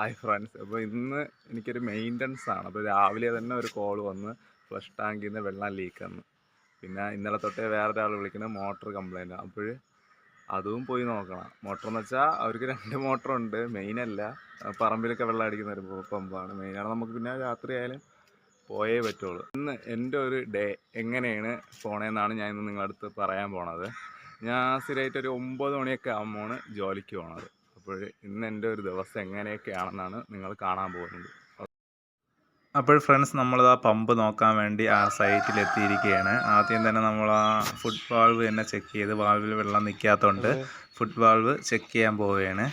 Hi friends അപ്പോൾ ഇന്ന് എനിക്കൊരു മെയിന്റനൻസ് ആണ്. അപ്പോൾ രാവിലെ തന്നെ ഒരു കോൾ വന്ന് ഫ്ലഷ് ടാങ്കിൽ നിന്ന് വെള്ളം ലീക്ക് വന്ന്. പിന്നെ ഇന്നലെ തൊട്ടേ വേറെ ഒരാൾ വിളിക്കുന്നത് മോട്ടർ കംപ്ലൈന്റ് അപ്പോൾ അതും പോയി നോക്കണം. മോട്ടർ എന്ന് വെച്ചാൽ അവർക്ക് രണ്ട് മോട്ടറുണ്ട് മെയിനല്ല പറമ്പിലൊക്കെ വെള്ളം അടിക്കുന്ന ഒരു പമ്പാണ് മെയിനാണ് നമുക്ക് പിന്നെ രാത്രി ആയാലും പോയേ പറ്റുള്ളൂ. ഇന്ന് എന്റെ ഒരു ഡേ എങ്ങനെയാണ് പോണേന്നാണ് ഞാൻ ഇന്ന് നിങ്ങളടുത്ത് പറയാൻ പോണത്. ഞാൻ സ്ഥിരമായിട്ട് ഒരു ഒമ്പത് മണിയൊക്കെ ആകുമ്പോൾ ജോലിക്ക് പോണത്. അപ്പോൾ ഇന്ന് എന്റെ ഒരു ദിവസം എങ്ങനെയൊക്കെയാണെന്നാണ് നിങ്ങൾ കാണാൻ പോകുന്നത്. അപ്പോൾ ഫ്രണ്ട്സ് നമ്മളിതാ പമ്പ് നോക്കാൻ വേണ്ടി ആ സൈറ്റിൽ എത്തിയിരിക്കുകയാണ്. ആദ്യം തന്നെ നമ്മൾ ആ ഫുഡ് വാൾവ് തന്നെ ചെക്ക് ചെയ്ത് വാൾവിൽ വെള്ളം നിൽക്കാത്തതുകൊണ്ട് ഫുഡ് വാൾവ് ചെക്ക് ചെയ്യാൻ പോവുകയാണ്.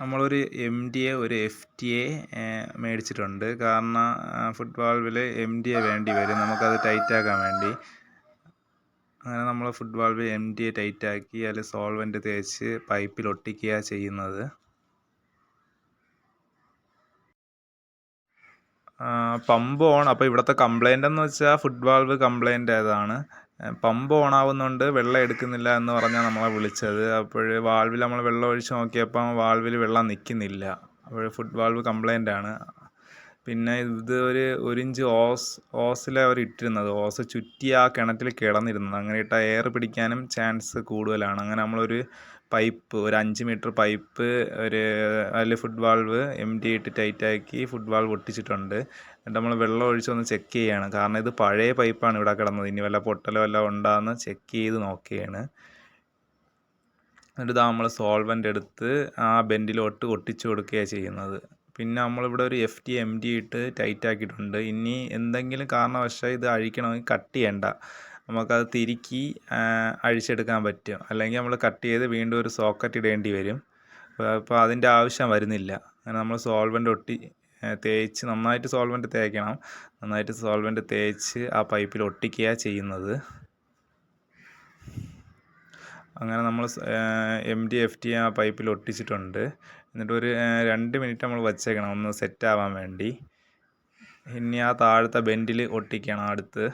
നമ്മളൊരു എം ഡി എ ഒരു എഫ് ടി എ മേടിച്ചിട്ടുണ്ട്. കാരണം ഫുഡ് വാൾവിൽ എം ഡി എ വേണ്ടി വരും. നമുക്കത് ടൈറ്റാക്കാൻ വേണ്ടി. അങ്ങനെ നമ്മൾ ഫുഡ് വാൾവ് എം ഡി ടൈറ്റാക്കി അതിൽ സോൾവെന്റ് തേച്ച് പൈപ്പിൽ ഒട്ടിക്കുക ചെയ്യുന്നത്. പമ്പ് ഓൺ അപ്പോൾ ഇവിടുത്തെ കംപ്ലൈന്റ് എന്ന് വെച്ചാൽ foot valve complaint pump on ആവുന്നുണ്ട് വെള്ളം എടുക്കുന്നില്ല എന്ന് പറഞ്ഞാൽ നമ്മളെ വിളിച്ചത്. അപ്പോൾ വാൾവിൽ നമ്മൾ വെള്ളം ഒഴിച്ച് നോക്കിയപ്പം വാൾവിൽ വെള്ളം നിൽക്കുന്നില്ല അപ്പോൾ ഫുഡ് വാൾവ് കംപ്ലൈന്റ് ആണ്. പിന്നെ ഇത് ഒരു ഒരു ഇഞ്ച് ഓസ് ഓസിലെ അവർ ഇട്ടിരുന്നത്. ഓസ് ചുറ്റി ആ കിണറ്റിൽ കിടന്നിരുന്നത്. അങ്ങനെ ഇട്ട എയർ പിടിക്കാനും ചാൻസ് കൂടുതലാണ്. അങ്ങനെ നമ്മളൊരു പൈപ്പ് ഒരു അഞ്ച് മീറ്റർ പൈപ്പ് ഒരു അതിൽ ഫുട് വാൾവ് എം ഡി ഇട്ട് ടൈറ്റാക്കി ഫുഡ് വാൾവ് ഒട്ടിച്ചിട്ടുണ്ട്. എന്നിട്ട് നമ്മൾ വെള്ളം ഒഴിച്ച് ഒന്ന് ചെക്ക് ചെയ്യുകയാണ് കാരണം ഇത് പഴയ പൈപ്പാണ് ഇവിടെ കിടന്നത്. ഇനി വല്ല പൊട്ടലോ വല്ല ഉണ്ടാകുന്ന ചെക്ക് ചെയ്ത് നോക്കുകയാണ് എന്നിട്ട് നമ്മൾ സോൾവന്റ് എടുത്ത് ആ ബെൻഡിലോട്ട് ഒട്ടിച്ചു കൊടുക്കുകയാണ് ചെയ്യുന്നത്. പിന്നെ നമ്മളിവിടെ ഒരു എഫ് ടി എം ടി ഇട്ട് ടൈറ്റ് ആക്കിയിട്ടുണ്ട്. ഇനി എന്തെങ്കിലും കാരണവശാൽ ഇത് അഴിക്കണമെങ്കിൽ കട്ട് ചെയ്യണ്ട. നമുക്കത് തിരുക്കി അഴിച്ചെടുക്കാൻ പറ്റും. അല്ലെങ്കിൽ നമ്മൾ കട്ട് ചെയ്ത് വീണ്ടും ഒരു സോക്കറ്റ് ഇടേണ്ടി വരും. അപ്പോൾ അതിന്റെ ആവശ്യം വരുന്നില്ല. അങ്ങനെ നമ്മൾ സോൾവന്റ് ഒട്ടി തേച്ച് നന്നായിട്ട് സോൾവന്റ് തേക്കണം. നന്നായിട്ട് സോൾവന്റ് തേച്ച് ആ പൈപ്പിൽ ഒട്ടിക്കുക ചെയ്യുന്നത്. അങ്ങനെ നമ്മൾ എം ഡി എഫ് ടി ആ പൈപ്പിൽ ഒട്ടിച്ചിട്ടുണ്ട്. എന്നിട്ട് ഒരു രണ്ട് മിനിറ്റ് നമ്മൾ വച്ചേക്കണം. ഒന്ന് സെറ്റ് ആവാൻ വേണ്ടി. ഇനി ആ താഴത്തെ ബെൻഡിൽ ഒട്ടിക്കണം അടുത്ത്.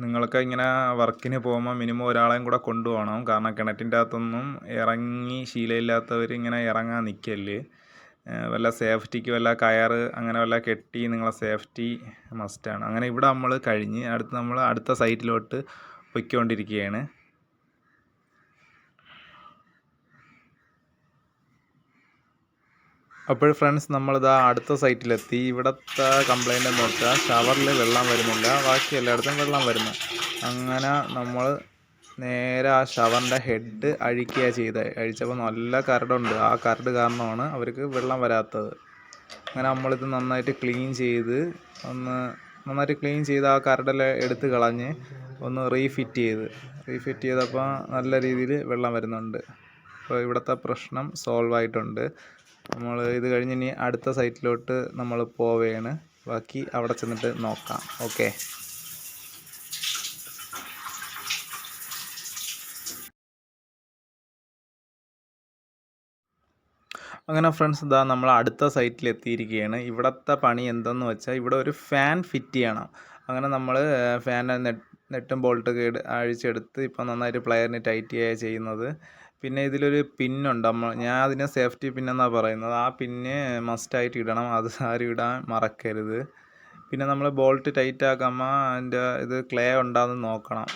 നിങ്ങൾക്ക് ഇങ്ങനെ വർക്കിന് പോകുമ്പോൾ മിനിമം ഒരാളെയും കൂടെ കൊണ്ടുപോകണം. കാരണം കിണറ്റിന്റെ അകത്തൊന്നും ഇറങ്ങി ശീലമില്ലാത്തവർ ഇങ്ങനെ ഇറങ്ങാൻ നിൽക്കൽ വല്ല സേഫ്റ്റിക്ക് വല്ല കയർ അങ്ങനെ വല്ല കെട്ടി നിങ്ങളെ സേഫ്റ്റി മസ്റ്റാണ് അങ്ങനെ ഇവിടെ നമ്മൾ കഴിഞ്ഞ് അടുത്ത് നമ്മൾ അടുത്ത സൈറ്റിലോട്ട് പൊയ്ക്കൊണ്ടിരിക്കുകയാണ് അപ്പോൾ ഫ്രണ്ട്സ് നമ്മളിതാ അടുത്ത സൈറ്റിലെത്തി. ഇവിടുത്തെ കംപ്ലൈന്റ് എന്ന് വെച്ചാൽ ഷവറിൽ വെള്ളം വരുന്നില്ല. ബാക്കി എല്ലായിടത്തും വെള്ളം വരുന്നു. അങ്ങനെ നമ്മൾ നേരെ ആ ഷവറിന്റെ ഹെഡ് അഴിക്കുക ചെയ്തത് അഴിച്ചപ്പോൾ നല്ല കരടുണ്ട്. ആ കരട് കാരണമാണ് അവർക്ക് വെള്ളം വരാത്തത്. അങ്ങനെ നമ്മളിത് നന്നായിട്ട് ക്ലീൻ ചെയ്ത് ഒന്ന് നന്നായിട്ട് ക്ലീൻ ചെയ്ത് ആ കരടെല്ലാം എടുത്ത് കളഞ്ഞ് ഒന്ന് റീഫിറ്റ് ചെയ്ത്. റീഫിറ്റ് ചെയ്തപ്പോൾ നല്ല രീതിയിൽ വെള്ളം വരുന്നുണ്ട്. അപ്പോൾ ഇവിടുത്തെ പ്രശ്നം സോൾവ് ആയിട്ടുണ്ട്. നമ്മൾ ഇത് കഴിഞ്ഞ് ഇനി അടുത്ത സൈറ്റിലോട്ട് നമ്മൾ പോവുകയാണ് ബാക്കി അവിടെ ചെന്നിട്ട് നോക്കാം. ഓക്കെ അങ്ങനെ ഫ്രണ്ട്സ് ഇതാ നമ്മൾ അടുത്ത സൈറ്റിൽ എത്തിയിരിക്കുകയാണ് ഇവിടുത്തെ പണി എന്തെന്ന് വെച്ചാൽ ഇവിടെ ഒരു ഫാൻ ഫിറ്റ് ചെയ്യണം. അങ്ങനെ നമ്മൾ ഫാൻ നെട്ടും ബോൾട്ടൊക്കെ അഴിച്ചെടുത്ത് ഇപ്പോൾ നന്നായിട്ട് പ്ലെയറിന് ടൈറ്റ് ചെയ്യുക ചെയ്യുന്നത്. പിന്നെ ഇതിലൊരു പിന്നുണ്ട് നമ്മൾ ഞാൻ അതിനെ സേഫ്റ്റി പിന്നെന്നാണ് പറയുന്നത്. ആ പിന്ന് മസ്റ്റായിട്ട് ഇടണം. അത് ആരും ഇടാൻ മറക്കരുത്. പിന്നെ നമ്മൾ ബോൾട്ട് ടൈറ്റ് ആക്കുമ്പോൾ അതിന്റെ ഇത് ക്ലേ ഉണ്ടാകുന്ന നോക്കണം.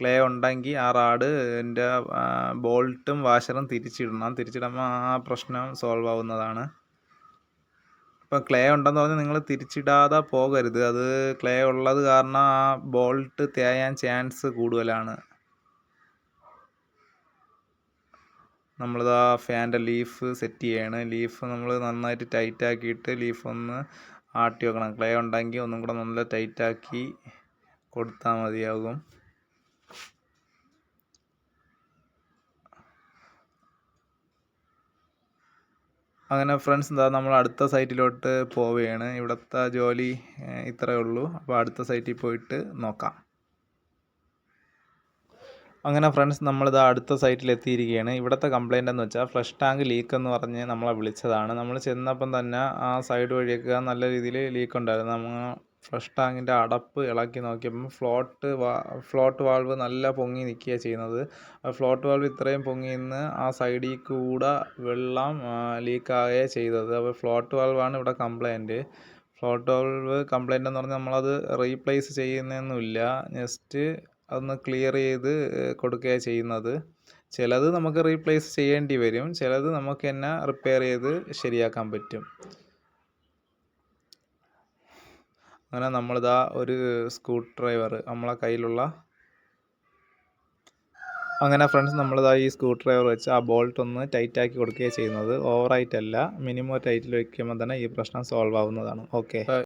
ക്ലേ ഉണ്ടെങ്കിൽ ആ റാഡ് എന്റെ ബോൾട്ടും വാഷറും തിരിച്ചിടണം. തിരിച്ചിടുമ്പോൾ ആ പ്രശ്നം സോൾവ് ആവുന്നതാണ്. ഇപ്പം ക്ലേ ഉണ്ടെന്ന് പറഞ്ഞാൽ നിങ്ങൾ തിരിച്ചിടാതെ പോകരുത്. അത് ക്ലേ ഉള്ളത് കാരണം ആ ബോൾട്ട് തേയാൻ ചാൻസ് കൂടുതലാണ്. നമ്മളിതാ ഫാന്റെ ലീഫ് സെറ്റ് ചെയ്യാണ്. ലീഫ് നമ്മൾ നന്നായിട്ട് ടൈറ്റ് ആക്കിയിട്ട് ലീഫ് ഒന്ന് ആട്ടി വെക്കണം. ക്ലേ ഉണ്ടെങ്കിൽ ഒന്നും കൂടെ നല്ല ടൈറ്റാക്കി കൊടുത്താൽ മതിയാകും. അങ്ങനെ ഫ്രണ്ട്സ് എന്താ നമ്മൾ അടുത്ത സൈറ്റിലോട്ട് പോവുകയാണ്. ഇവിടുത്തെ ജോലി ഇത്രയേ ഉള്ളൂ. അപ്പോൾ അടുത്ത സൈറ്റിൽ പോയിട്ട് നോക്കാം. അങ്ങനെ ഫ്രണ്ട്സ് നമ്മളിത് അടുത്ത സൈറ്റിൽ എത്തിയിരിക്കുകയാണ്. ഇവിടുത്തെ കംപ്ലയിന്റ് എന്ന് വെച്ചാൽ ഫ്ലഷ് ടാങ്ക് ലീക്ക് എന്ന് പറഞ്ഞ് നമ്മളെ വിളിച്ചതാണ്. നമ്മൾ ചെന്നപ്പം തന്നെ ആ സൈഡ് വഴിയൊക്കെ നല്ല രീതിയിൽ ലീക്ക് ഉണ്ടായിരുന്നു. നമ്മൾ ഫ്ലഷ് ടാങ്കിന്റെ അടപ്പ് ഇളക്കി നോക്കിയപ്പം ഫ്ലോട്ട് വാ ഫ്ലോട്ട് വാൾവ് നല്ല പൊങ്ങി നിൽക്കുകയാണ് ചെയ്യുന്നത്. ഫ്ലോട്ട് വാൾവ് ഇത്രയും പൊങ്ങി നിന്ന് ആ സൈഡിൽ കൂടെ വെള്ളം ലീക്കാകുകയാണ് ചെയ്തത്. അപ്പോൾ ഫ്ലോട്ട് വാൾവാണ് ഇവിടെ കംപ്ലൈന്റ് ഫ്ലോട്ട് വാൾവ് കംപ്ലൈന്റ് എന്ന് പറഞ്ഞാൽ നമ്മളത് റീപ്ലേസ് ചെയ്യുന്നൊന്നുമില്ല. ജസ്റ്റ് അതൊന്ന് ക്ലിയർ ചെയ്ത് കൊടുക്കുകയാണ് ചെയ്യുന്നത്. ചിലത് നമുക്ക് റീപ്ലേസ് ചെയ്യേണ്ടി വരും. ചിലത് നമുക്ക് തന്നെ റിപ്പയർ ചെയ്ത് ശരിയാക്കാൻ പറ്റും. അങ്ങനെ നമ്മളിതാ ഒരു സ്ക്രൂ ഡ്രൈവർ നമ്മളെ കയ്യിലുള്ള അങ്ങനെ ഫ്രണ്ട്സ് നമ്മളിതാ ഈ സ്ക്രൂ ഡ്രൈവർ വെച്ച് ആ ബോൾട്ട് ഒന്ന് ടൈറ്റ് ആക്കി കൊടുക്കുകയാണ് ചെയ്യുന്നത്. ഓവറായിട്ടല്ല മിനിമം ടൈറ്റിൽ വയ്ക്കുമ്പോൾ തന്നെ ഈ പ്രശ്നം സോൾവ് ആവുന്നതാണ്. ഓക്കെ